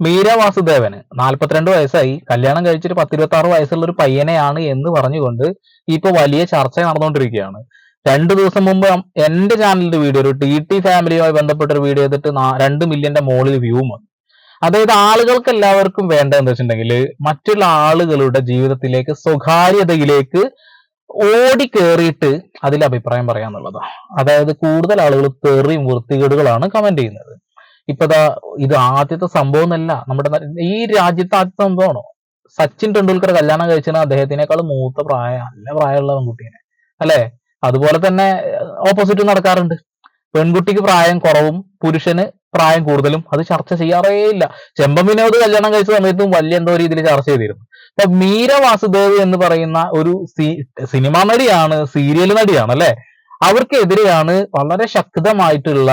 മീര വാസുദേവന്. നാല്പത്തിരണ്ട് വയസ്സായി. കല്യാണം കഴിച്ചിട്ട് പത്തിരുപത്തി ആറ് വയസ്സുള്ള ഒരു പയ്യനെയാണ് എന്ന് പറഞ്ഞുകൊണ്ട് ഇപ്പൊ വലിയ ചർച്ച നടന്നുകൊണ്ടിരിക്കുകയാണ് രണ്ടു ദിവസം മുമ്പ് എന്റെ ചാനലിന്റെ വീഡിയോ ഒരു ടി ടി ഫാമിലിയുമായി ബന്ധപ്പെട്ട ഒരു വീഡിയോ ചെയ്തിട്ട് രണ്ട് മില്യന്റെ മുകളിൽ വ്യൂ വന്നു. അതായത് ആളുകൾക്ക് എല്ലാവർക്കും വേണ്ട എന്താ വെച്ചിട്ടുണ്ടെങ്കിൽ മറ്റുള്ള ആളുകളുടെ ജീവിതത്തിലേക്ക് സ്വകാര്യതയിലേക്ക് ഓടി കയറിയിട്ട് അതിൽ അഭിപ്രായം പറയാന്നുള്ളതാണ്. അതായത് കൂടുതൽ ആളുകൾ തെറിയും വൃത്തികേടുകളാണ് കമന്റ് ചെയ്യുന്നത്. ഇപ്പതാ ഇത് ആദ്യത്തെ സംഭവം അല്ല നമ്മുടെ ഈ രാജ്യത്തെ ആദ്യത്തെ സംഭവമാണോ? സച്ചിൻ ടെണ്ടുൽക്കർ കല്യാണം കഴിച്ചാൽ അദ്ദേഹത്തിനേക്കാൾ മൂത്ത പ്രായ നല്ല പ്രായമുള്ള പെൺകുട്ടീനെ അല്ലെ? അതുപോലെ തന്നെ ഓപ്പോസിറ്റ് നടക്കാറുണ്ട്. പെൺകുട്ടിക്ക് പ്രായം കുറവും പുരുഷന് പ്രായം കൂടുതലും. അത് ചർച്ച ചെയ്യാറേ ഇല്ല. ചെമ്പൻ വിനോദ് കല്യാണം കഴിച്ച സമയത്തും വലിയ എന്തോ രീതിയിൽ ചർച്ച ചെയ്തിരുന്നു. അപ്പൊ മീര വാസുദേവ് എന്ന് പറയുന്ന ഒരു സിനിമാ നടിയാണ് സീരിയൽ നടിയാണ് അല്ലെ? അവർക്കെതിരെയാണ് വളരെ ശക്തമായിട്ടുള്ള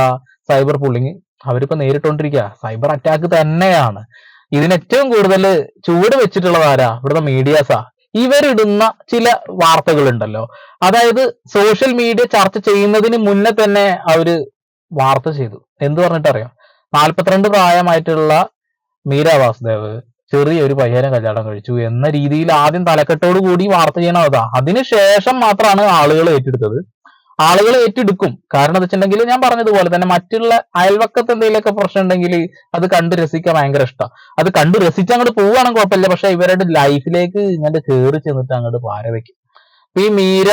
സൈബർ പുള്ളിങ് അവരിപ്പോ നേരിട്ടുകൊണ്ടിരിക്കുക സൈബർ അറ്റാക്ക് തന്നെയാണ്. ഇതിന് ഏറ്റവും കൂടുതൽ ചൂട് വെച്ചിട്ടുള്ളത് ആരാ? ഇവിടുത്തെ മീഡിയാസാ ഇവരിടുന്ന ചില വാർത്തകളുണ്ടല്ലോ. അതായത് സോഷ്യൽ മീഡിയ ചർച്ച ചെയ്യുന്നതിന് മുന്നേ തന്നെ അവർ വാർത്ത ചെയ്തു. എന്ത് പറഞ്ഞിട്ട് അറിയാം നാല്പത്തിരണ്ട് പ്രായമായിട്ടുള്ള മീര വാസുദേവ് ചെറിയൊരു പയ്യനെ കല്യാണം കഴിച്ചു എന്ന രീതിയിൽ ആദ്യം തലക്കെട്ടോട് കൂടി വാർത്ത അതാ. അതിനുശേഷം മാത്രമാണ് ആളുകൾ ഏറ്റെടുത്തത്. ആളുകൾ ഏറ്റെടുക്കും. കാരണം എന്താ വെച്ചിട്ടുണ്ടെങ്കിൽ ഞാൻ പറഞ്ഞതുപോലെ തന്നെ മറ്റുള്ള അയൽവക്കത്ത് എന്തെങ്കിലുമൊക്കെ പ്രശ്നം ഉണ്ടെങ്കിൽ അത് കണ്ടു രസിക്കാൻ ഭയങ്കര ഇഷ്ടം. അത് കണ്ടു രസിച്ച് അങ്ങോട്ട് പോവുകയാണെങ്കിൽ കുഴപ്പമില്ല. പക്ഷെ ഇവരുടെ ലൈഫിലേക്ക് ഇങ്ങനെ കയറി ചെന്നിട്ട് അങ്ങോട്ട് പാര വെക്കും ഈ മീര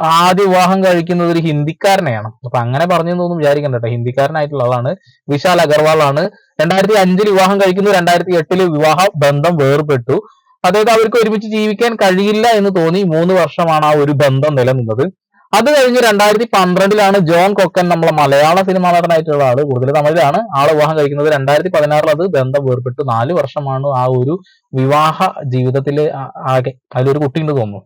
ആദ്യ വിവാഹം കഴിക്കുന്നത് ഒരു ഹിന്ദിക്കാരനെയാണ്. അപ്പൊ അങ്ങനെ പറഞ്ഞു വിചാരിക്കണ്ട കേട്ടോ. ഹിന്ദിക്കാരനായിട്ടുള്ള ആളാണ് വിശാൽ അഗർവാൾ ആണ് രണ്ടായിരത്തി അഞ്ചിൽ വിവാഹം കഴിക്കുന്നു. രണ്ടായിരത്തി എട്ടിൽ വിവാഹ ബന്ധം വേർപെട്ടു. അതായത് അവർക്ക് ഒരുമിച്ച് ജീവിക്കാൻ കഴിയില്ല എന്ന് തോന്നി. മൂന്ന് വർഷമാണ് ആ ഒരു ബന്ധം നിലനിന്നത്. അത് കഴിഞ്ഞ് രണ്ടായിരത്തി പന്ത്രണ്ടിലാണ് ജോൺ കൊക്കൻ നമ്മളെ മലയാള സിനിമ നടനായിട്ടുള്ള ആൾ. കൂടുതൽ തമിഴിലാണ്. ആളെ വിവാഹം കഴിക്കുന്നത് രണ്ടായിരത്തി പതിനാറിൽ അത് ബന്ധം വേർപെട്ടു. നാല് വർഷമാണ് ആ ഒരു വിവാഹ ജീവിതത്തിൽ ആകെ അതിലൊരു കുട്ടി ഉണ്ട് തോന്നുന്നു.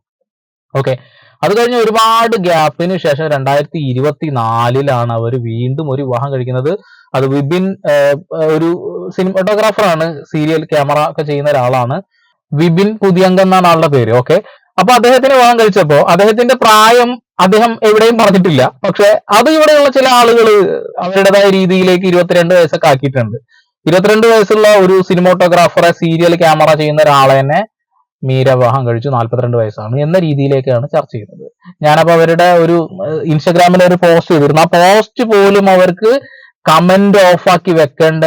ഓക്കെ. അത് കഴിഞ്ഞ് ഒരുപാട് ഗ്യാപ്പിന് ശേഷം രണ്ടായിരത്തി ഇരുപത്തി നാലിലാണ് അവർ വീണ്ടും ഒരു വിവാഹം കഴിക്കുന്നത്. അത് വിപിൻ ഒരു സിനിമാറ്റോഗ്രാഫറാണ്. സീരിയൽ ക്യാമറ ഒക്കെ ചെയ്യുന്ന ഒരാളാണ്. വിപിൻ പുതിയംഗം എന്നാണ് ആളുടെ പേര്. ഓക്കെ. അപ്പൊ അദ്ദേഹത്തിന് വിവാഹം കഴിച്ചപ്പോ അദ്ദേഹത്തിന്റെ പ്രായം അദ്ദേഹം എവിടെയും പറഞ്ഞിട്ടില്ല. പക്ഷെ അത് ഇവിടെയുള്ള ചില ആളുകൾ അവരുടേതായ രീതിയിലേക്ക് ഇരുപത്തിരണ്ട് വയസ്സൊക്കെ ആക്കിയിട്ടുണ്ട്. ഇരുപത്തിരണ്ട് വയസ്സുള്ള ഒരു സിനിമോട്ടോഗ്രാഫറെ സീരിയൽ ക്യാമറ ചെയ്യുന്ന ഒരാളെ തന്നെ മീര വിവാഹം കഴിച്ചു. നാല്പത്തിരണ്ട് വയസ്സാണ്. എന്ന രീതിയിലേക്കാണ് ചർച്ച ചെയ്യുന്നത് ഞാനപ്പോ അവരുടെ ഒരു ഇൻസ്റ്റഗ്രാമിൽ ഒരു പോസ്റ്റ് ചെയ്തിരുന്നു. ആ പോസ്റ്റ് പോലും അവർക്ക് കമന്റ് ഓഫാക്കി വെക്കേണ്ട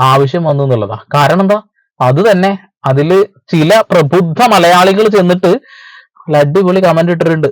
ആവശ്യം വന്നു എന്നുള്ളതാ. കാരണം എന്താ? അത് തന്നെ അതിൽ ചില പ്രബുദ്ധ മലയാളികൾ ചെന്നിട്ട് അടിപൊളി കമന്റ് ഇട്ടിട്ടുണ്ട്.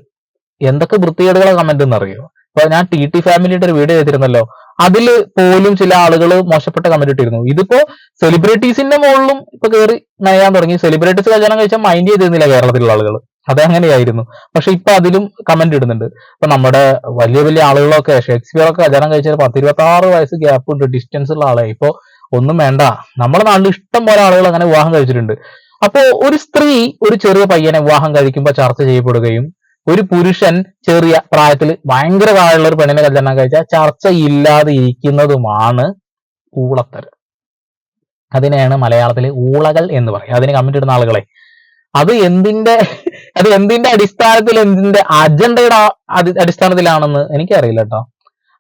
എന്തൊക്കെ വൃത്തികേടുകളെ കമന്റ് എന്നറിയോ ഇപ്പൊ ഞാൻ ടി ടി ഫാമിലിയുടെ ഒരു വീഡിയോ ചെയ്തിരുന്നല്ലോ. അതിൽ പോലും ചില ആളുകൾ മോശപ്പെട്ട കമന്റ് ഇട്ടിരുന്നു. ഇതിപ്പോ സെലിബ്രിറ്റീസിന്റെ മുകളിലും ഇപ്പൊ കയറി നയാൻ തുടങ്ങി. സെലിബ്രിറ്റീസ് കല്യാണം കഴിച്ചാൽ മൈൻഡ് ചെയ്തിരുന്നില്ല കേരളത്തിലുള്ള ആളുകൾ അതങ്ങനെയായിരുന്നു പക്ഷെ ഇപ്പൊ അതിലും കമന്റ് ഇടുന്നുണ്ട്. ഇപ്പൊ നമ്മുടെ വലിയ വലിയ ആളുകളൊക്കെ ഷേക്സ്പിയർ ഒക്കെ കല്യാണം കഴിച്ചാൽ പത്തിരുപത്തി ആറ് വയസ്സ് ഗ്യാപ്പ് ഉണ്ട്. ഡിസ്റ്റൻസ് ഉള്ള ആളെ. ഇപ്പൊ ഒന്നും വേണ്ട. നമ്മുടെ നാട്ടിൽ ഇഷ്ടം പോലെ ആളുകൾ അങ്ങനെ വിവാഹം കഴിച്ചിട്ടുണ്ട്. അപ്പോ ഒരു സ്ത്രീ ഒരു ചെറിയ പയ്യനെ വിവാഹം കഴിക്കുമ്പോൾ ചർച്ച ചെയ്യപ്പെടുകയും ഒരു പുരുഷൻ ചെറിയ പ്രായത്തിൽ ഭയങ്കര ഒരു പെണ്ണിനെ കല്യാണം കഴിച്ചാൽ ചർച്ച ഇല്ലാതെ ഇരിക്കുന്നതുമാണ് ഊളത്തരം അതിനെയാണ് മലയാളത്തിൽ ഊളകൾ എന്ന് പറയുക. അതിന് കമന്റ് ഇടുന്ന ആളുകളെ അത് എന്തിന്റെ അത് എന്തിന്റെ അടിസ്ഥാനത്തിൽ എന്തിന്റെ അജണ്ടയുടെ അടിസ്ഥാനത്തിലാണെന്ന് എനിക്കറിയില്ല കേട്ടോ.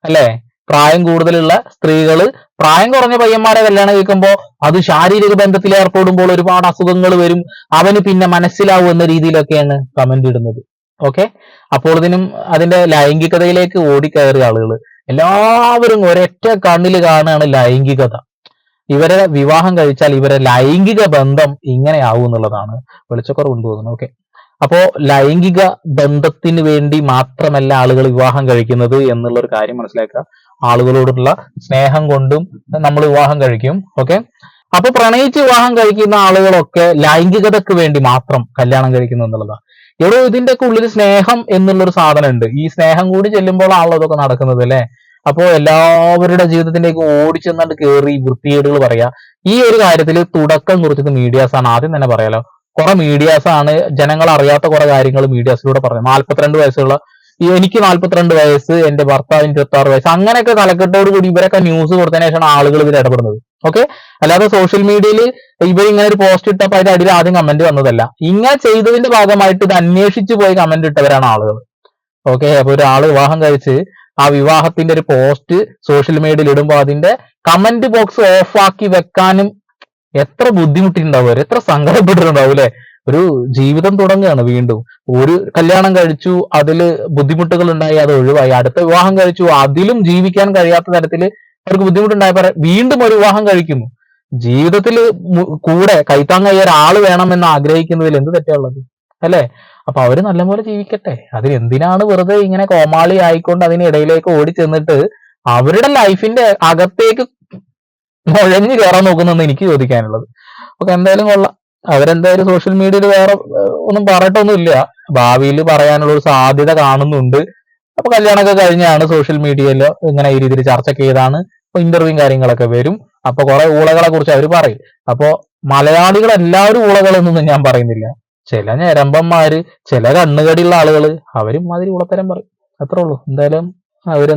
അല്ലേ? പ്രായം കൂടുതലുള്ള സ്ത്രീകൾ പ്രായം കുറഞ്ഞ പയ്യന്മാരെ കല്യാണം കേൾക്കുമ്പോൾ അത് ശാരീരിക ബന്ധത്തിൽ ഏർപ്പെടുമ്പോൾ ഒരുപാട് അസുഖങ്ങൾ വരും. അവന് പിന്നെ മനസ്സിലാവും എന്ന രീതിയിലൊക്കെയാണ് കമന്റ് ഇടുന്നത്. ഓക്കെ അപ്പോൾ ഇതിനും അതിന്റെ ലൈംഗികതയിലേക്ക് ഓടിക്കയറിയ ആളുകൾ എല്ലാവരും ഒരൊറ്റ കണ്ണിൽ കാണുകയാണ് ലൈംഗികത. ഇവരെ വിവാഹം കഴിച്ചാൽ ഇവരെ ലൈംഗിക ബന്ധം ഇങ്ങനെയാവും എന്നുള്ളതാണ് വെളിച്ചക്കുറവുണ്ട് തോന്നുന്നു ഓക്കെ അപ്പോ ലൈംഗിക ബന്ധത്തിന് വേണ്ടി മാത്രമല്ല ആളുകൾ വിവാഹം കഴിക്കുന്നത് എന്നുള്ള ഒരു കാര്യം മനസ്സിലാക്കുക. ആളുകളോടുള്ള സ്നേഹം കൊണ്ടും നമ്മൾ വിവാഹം കഴിക്കും. ഓക്കെ അപ്പൊ പ്രണയിച്ച് വിവാഹം കഴിക്കുന്ന ആളുകളൊക്കെ ലൈംഗികതക്ക് വേണ്ടി മാത്രം കല്യാണം കഴിക്കുന്നു എന്നുള്ളതാണ്. എടോ ഇതിന്റെ ഒക്കെ ഉള്ളിൽ സ്നേഹം എന്നുള്ളൊരു സാധനം ഉണ്ട് ഈ സ്നേഹം കൂടി ചെല്ലുമ്പോഴാണല്ലോ ഇതൊക്കെ നടക്കുന്നത് അല്ലെ? അപ്പോ എല്ലാവരുടെ ജീവിതത്തിലേക്ക് ഓടിച്ചെന്നാണ്ട് കയറി വൃത്തികേടുകൾ പറയാ ഈ ഒരു കാര്യത്തിൽ തുടക്കം കുറിച്ചത് മീഡിയാസ് ആണ്. ആദ്യം തന്നെ പറയാലോ. കുറെ മീഡിയാസ് ആണ്. ജനങ്ങൾ അറിയാത്ത കുറെ കാര്യങ്ങൾ മീഡിയാസിലൂടെ പറഞ്ഞു. നാല്പത്തിരണ്ട് വയസ്സുള്ള എനിക്ക് നാല്പത്തിരണ്ട് വയസ്സ് എന്റെ ഭർത്താവിന് ഇരുപത്തി ആറ് വയസ്സ് അങ്ങനെയൊക്കെ തലക്കെട്ടോട് കൂടി ഇവരൊക്കെ ന്യൂസ് കൊടുത്തതിന് ശേഷമാണ് ആളുകൾ ഇതിൽ ഇടപെടുന്നത്. ഓക്കെ അല്ലാതെ സോഷ്യൽ മീഡിയയിൽ ഇവർ ഇങ്ങനെ ഒരു പോസ്റ്റ് ഇട്ടപ്പോൾ അതിന്റെ അടിയിൽ ആദ്യം കമന്റ് വന്നതല്ല. ഇങ്ങനെ ചെയ്തതിന്റെ ഭാഗമായിട്ട് ഇത് അന്വേഷിച്ചു പോയി കമന്റ് ഇട്ടവരാണ് ആളുകൾ. ഓക്കെ അപ്പൊ ഒരാൾ വിവാഹം കഴിച്ച് ആ വിവാഹത്തിന്റെ ഒരു പോസ്റ്റ് സോഷ്യൽ മീഡിയയിൽ ഇടുമ്പോൾ അതിന്റെ കമന്റ് ബോക്സ് ഓഫാക്കി വെക്കാനും എത്ര ബുദ്ധിമുട്ടിണ്ടാവും എത്ര സങ്കടപ്പെട്ടിട്ടുണ്ടാവും അല്ലെ? ഒരു ജീവിതം തുടങ്ങുകയാണ് വീണ്ടും. ഒരു കല്യാണം കഴിച്ചു അതിൽ ബുദ്ധിമുട്ടുകൾ ഉണ്ടായി അത് ഒഴിവായി. അടുത്ത വിവാഹം കഴിച്ചു അതിലും ജീവിക്കാൻ കഴിയാത്ത തരത്തിൽ അവർക്ക് ബുദ്ധിമുട്ടുണ്ടായപ്പോ വീണ്ടും ഒരു വിവാഹം കഴിക്കുന്നു. ജീവിതത്തിൽ കൂടെ കൈത്താങ്ങ ഒരാൾ വേണമെന്ന് ആഗ്രഹിക്കുന്നതിൽ എന്ത് തെറ്റുള്ളത് അല്ലേ? അപ്പൊ അവർ നല്ലപോലെ ജീവിക്കട്ടെ. അതിന് എന്തിനാണ് വെറുതെ ഇങ്ങനെ കോമാളി ആയിക്കൊണ്ട് അതിനിടയിലേക്ക് ഓടി ചെന്നിട്ട് അവരുടെ ലൈഫിന്റെ അകത്തേക്ക് നുഴഞ്ഞു കയറാൻ നോക്കുന്നെന്ന് എനിക്ക് ചോദിക്കാനുള്ളത്. ഓക്കെ എന്തായാലും കൊള്ളാം. അവരെന്തായാലും സോഷ്യൽ മീഡിയയിൽ വേറെ ഒന്നും പറയട്ടൊന്നുമില്ല. ഭാവിയിൽ പറയാനുള്ള ഒരു സാധ്യത കാണുന്നുണ്ട്. അപ്പൊ കല്യാണമൊക്കെ കഴിഞ്ഞാണ് സോഷ്യൽ മീഡിയയിൽ ഇങ്ങനെ ഈ രീതിയിൽ ചർച്ച ചെയ്താണ്. ഇന്റർവ്യൂ കാര്യങ്ങളൊക്കെ വരും. അപ്പൊ കുറെ ഊളകളെ കുറിച്ച് അവർ പറയും. അപ്പോ മലയാളികൾ എല്ലാവരും ഊളകളെന്നൊന്നും ഞാൻ പറയുന്നില്ല. ചില ഞരമ്പന്മാര് ചില കണ്ണുകടിയുള്ള ആളുകൾ അവരും മാതിരി ഊളത്തരം പറയും. അത്രേ ഉള്ളൂ. എന്തായാലും അവരെന്ത്